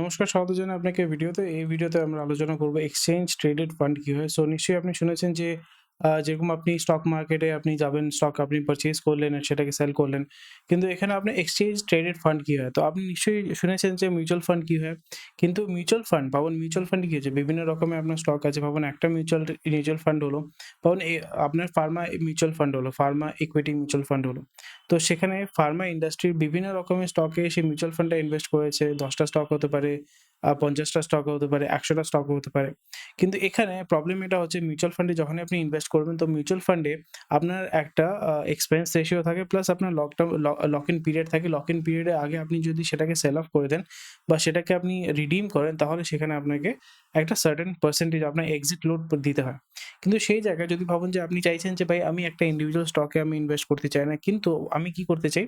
নমস্কার, স্বাগত জানাই আপনাকে ভিডিওতে। এই ভিডিওতে আমরা আলোচনা করব এক্সচেঞ্জ ট্রেডেড ফান্ড কি হয়? সো নিশ্চয়ই আপনি শুনেছেন যে যেরকম আপনি স্টক মার্কেটে আপনি যাবেন, স্টক আপনি পারচেজ করলেন আর সেটাকে সেল করলেন। কিন্তু এখানে আপনার এক্সচেঞ্জ ট্রেডেড ফান্ড কি হয়? তো আপনি নিশ্চয়ই শুনেছেন যে মিউচুয়াল ফান্ড কি হয়? কিন্তু মিউচুয়াল ফান্ড ভাবুন মিউচুয়াল ফান্ড কি হচ্ছে? বিভিন্ন রকমের আপনার স্টক আছে। ভাবুন একটা মিউচুয়াল মিউচুয়াল ফান্ড হলো। ভাবুন এ আপনার ফার্মা মিউচুয়াল ফান্ড হলো, ফার্মা ইকুইটি মিউচুয়াল ফান্ড হলো। তো সেখানে ফার্মা ইন্ডাস্ট্রির বিভিন্ন রকমের স্টকে সেই মিউচুয়াল ফান্ডে ইনভেস্ট করেছে। দশটা স্টক হতে পারে, আ ৫০ টা স্টক হতে পারে, একশোটা স্টক হতে পারে। কিন্তু এখানে প্রবলেম এটা হচ্ছে মিউচুয়াল ফান্ডে যখনই আপনি ইনভেস্ট করবেন তো মিউচুয়াল ফান্ডে আপনার একটা এক্সপেন্স রেশিও থাকে প্লাস আপনার লকডাউন লক ইন পিরিয়ড থাকে। লক ইন পিরিয়ডের আগে আপনি যদি সেটাকে সেল অফ করে দেন বা সেটাকে আপনি রিডিম করেন তাহলে সেখানে আপনাকে একটা সার্টেন পার্সেন্টেজ আপনার এক্সিট লোড দিতে হয়। কিন্তু সেই জায়গায় যদি ভাবুন যে আপনি চাইছেন যে ভাই আমি একটা ইন্ডিভিজুয়াল স্টকে আমি ইনভেস্ট করতে চাই না। কিন্তু আমি কি করতে চাই?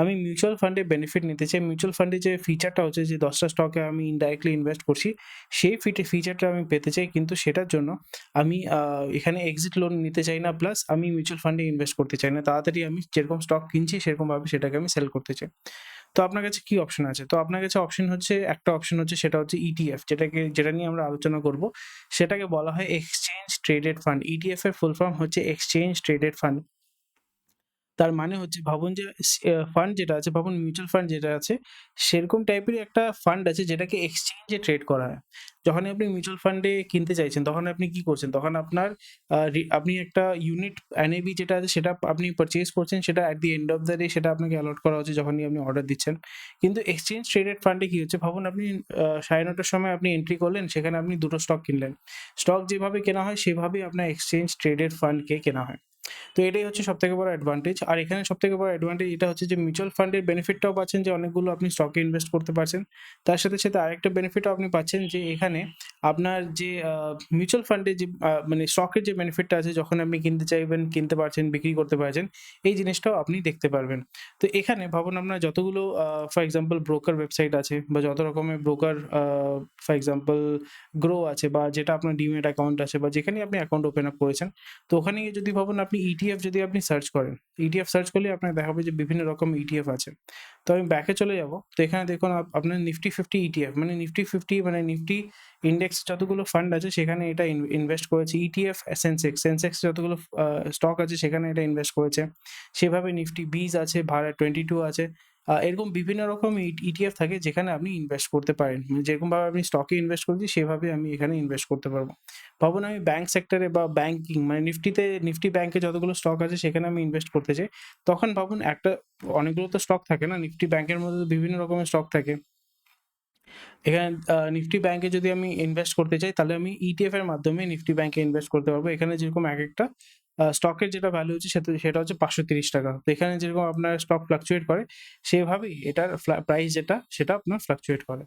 আমি মিউচুয়াল ফান্ডে বেনিফিট নিতে চাই। মিউচুয়াল ফান্ডে যে ফিচারটা হচ্ছে যে দশটা স্টকে আমি ইনডাইরেক্টলি ইনভেস্ট করছি, সেই ফিটে ফিচারটা আমি পেতে চাই। কিন্তু সেটার জন্য আমি এখানে এক্সিট লোন নিতে চাই না। প্লাস আমি মিউচুয়াল ফান্ডে ইনভেস্ট করতে চাই না। তাড়াতাড়ি আমি যেরকম স্টক কিনছি সেরকমভাবে সেটাকে আমি সেল করতে চাই। তো আপনার কাছে কি অপশন আছে? তো আপনার কাছে অপশন হচ্ছে একটা অপশন হচ্ছে সেটা হচ্ছে ইটিএফ যেটাকে যেটা নিয়ে আমরা আলোচনা করব। সেটাকে বলা হয় এক্সচেঞ্জ ট্রেডেড ফান্ড। ইটিএফ এর ফুল ফর্ম হচ্ছে এক্সচেঞ্জ ট্রেডেড ফান্ড। তার মানে হচ্ছে ভাবুন যে ফান্ড যেটা আছে, ভাবুন মিউচুয়াল ফান্ড যেটা আছে, সেরকম টাইপেরই একটা ফান্ড আছে যেটাকে এক্সচেঞ্জে ট্রেড করা হয়। যখনই আপনি মিউচুয়াল ফান্ডে কিনতে চাইছেন, তখন আপনি কি করছেন? তখন আপনার আপনি একটা ইউনিট এনএবি যেটা আছে, সেটা আপনি পারচেজ করছেন, সেটা at the end of the day সেটা আপনাকে অ্যালট করা হচ্ছে যখনই আপনি অর্ডার দিচ্ছেন। কিন্তু এক্সচেঞ্জ ট্রেডেড ফান্ডে কি হচ্ছে? ভাবুন আপনি সাড়ে নটার সময় আপনি এন্ট্রি করলেন, সেখানে আপনি দুটো স্টক কিনলেন। স্টক যেভাবে কেনা হয়, সেভাবেই আপনার এক্সচেঞ্জ ট্রেডেড ফান্ডকে কেনা হয়। তো এটাই হচ্ছে সবথেকে বড় অ্যাডভান্টেজ। আর এখানে সব থেকে বড় অ্যাডভান্টেজ এটা হচ্ছে যে মিউচুয়াল ফান্ডের বেনিফিটটাও পাচ্ছেন যে অনেকগুলো আপনি স্টকে ইনভেস্ট করতে পারছেন। তার সাথে, সাথে আরেকটা বেনিফিটও আপনি পাচ্ছেন যে এখানে আপনার যে মিউচুয়াল ফান্ডে যে মানে স্টকের যে বেনিফিটটা আছে যখন আপনি কিনতে চাইবেন, কিনতে পারছেন, বিক্রি করতে পারছেন, এই জিনিসটাও আপনি দেখতে পারবেন। তো এখানে ভাবুন আপনার যতগুলো ফর এক্সাম্পল ব্রোকার ওয়েবসাইট আছে বা যত রকমের ব্রোকার ফর এক্সাম্পল গ্রো আছে বা যেটা আপনার ডিম্যাট অ্যাকাউন্ট আছে বা যেখানেই আপনি অ্যাকাউন্ট ওপেন আপ করেছেন, তো ওখানে যদি ভাবুন আপনি ইটিএফ যদি আপনি সার্চ করেন, ইটিএফ সার্চ করলে আপনাকে দেখাবে যে বিভিন্ন রকম ইটিএফ আছে। তো আমি ব্যাকে চলে যাব। তো এখানে দেখুন আপ আপনার নিফটি 50 ইটিএফ মানে নিফটি 50 মানে নিফটি ইন্ডেক্স যতগুলো ফান্ড আছে সেখানে এটা ইনভেস্ট করেছে। ইটিএফ সেন্সেক্স সেন্সেক্স যতগুলো স্টক আছে সেখানে এটা ইনভেস্ট করেছে। সেভাবে নিফটি বিজ আছে, ভাড়া 22 আছে। এরকম বিভিন্ন রকম ইটিএফ থাকে যেখানে আপনি ইনভেস্ট করতে পারেন। মানে যেরকমভাবে আপনি স্টকে ইনভেস্ট করছি, সেভাবে আমি এখানে ইনভেস্ট করতে পারব ভাবুন আমি ব্যাংক সেক্টরে বা ব্যাংকিং মানে নিফটিতে, নিফটি ব্যাংকে যতগুলো স্টক আছে, সেখানে আমি ইনভেস্ট করতে চাই। তখন ভাবুন একটা, অনেকগুলো তো স্টক থাকে না? নিফটি ব্যাংকের মধ্যে বিভিন্ন রকমের স্টক থাকে। এখানে নিফটি ব্যাংকে যদি আমি ইনভেস্ট করতে চাই, তাহলে আমি ইটিএফ এর মাধ্যমে নিফটি ব্যাংকে ইনভেস্ট করতে পারব। এখানে যেরকম একেকটা আ স্টকের যেটা ভ্যালু হচ্ছে সেটা সেটা হচ্ছে ৳৫৩০ তো এখানে যেরকম আপনার স্টক ফ্লাকচুয়েট করে, সেভাবেই এটার প্রাইস যেটা, সেটা আপনার ফ্লাকচুয়েট করে।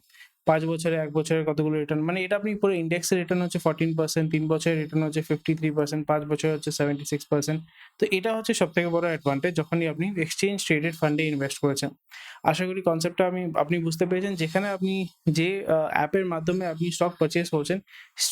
৫ বছরে, ১ বছরে কতগুলো রিটার্ন মানে এটা আপনি পুরো ইন্ডেক্সের রিটার্ন হচ্ছে 14% ৩ বছরের রিটার্ন হচ্ছে 53% ৫ বছরে হচ্ছে 76% তো এটা হচ্ছে সবথেকে বড় অ্যাডভান্টেজ যখনই আপনি এক্সচেঞ্জ ট্রেডেড ফান্ডে ইনভেস্ট করেছেন। আশা করি কনসেপ্টটা আমি আপনি বুঝতে পেরেছেন। যেখানে আপনি যে অ্যাপের মাধ্যমে আপনি স্টক পারচেজ করছেন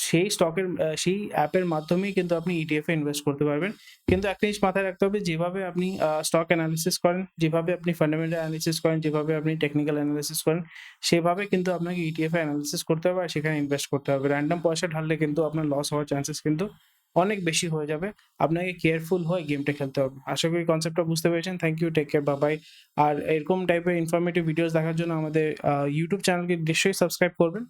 সেই স্টকের সেই অ্যাপের মাধ্যমেই কিন্তু আপনি ইটিএফ এ ইনভেস্ট করতে পারবেন। কিন্তু একটা জিনিস মাথায় রাখতে হবে যেভাবে আপনি স্টক অ্যানালিসিস করেন, যেভাবে আপনি ফান্ডামেন্টাল এনালিসিস করেন, যেভাবে আপনি টেকনিক্যাল এনালিসিস করেন, সেভাবে কিন্তু আপনাকে ইটিএফ অ্যানালিসিস করতে হবে আর সেখানে ইনভেস্ট করতে হবে। র‍্যান্ডম পয়সা ঢাললে কিন্তু আপনার লস হওয়ার চান্সেস কিন্তু অনেক বেশি হয়ে যাবে। আপনাকে কেয়ারফুল হয়ে গেমটা খেলতে হবে। আশা করি কনসেপ্টটা বুঝতে পেরেছেন। থ্যাংক ইউ, টেক কেয়ার, বাবাই আর এরকম টাইপের ইনফরমেটিভ ভিডিওস দেখার জন্য আমাদের ইউটিউব চ্যানেলকে নিশ্চয়ই সাবস্ক্রাইব করবেন।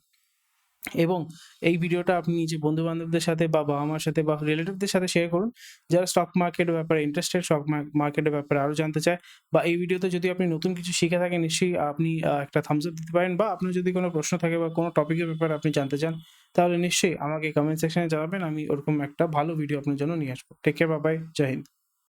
এবং এই ভিডিওটা আপনি নিজের বন্ধু-বান্ধবদের সাথে বা বাবা-মার সাথে বা রিলেটিভদের সাথে শেয়ার করুন। যারা স্টক মার্কেটের ব্যাপারে ইন্টারেস্টেড, স্টক মার মার্কেটের ব্যাপারে আরও জানতে চায় বা এই ভিডিওতে যদি আপনি নতুন কিছু শিখে থাকেন নিশ্চয়ই আপনি একটা থামস আপ দিতে পারেন বা আপনার যদি কোনো প্রশ্ন থাকে বা কোনো টপিকের ব্যাপারে আপনি জানতে চান তাহলে নিশ্চয়ই আমাকে কমেন্ট সেকশনে জানাবেন। আমি ওরকম একটা ভালো ভিডিও আপনার জন্য নিয়ে আসব। Take care, bye. জয় হিন্দ।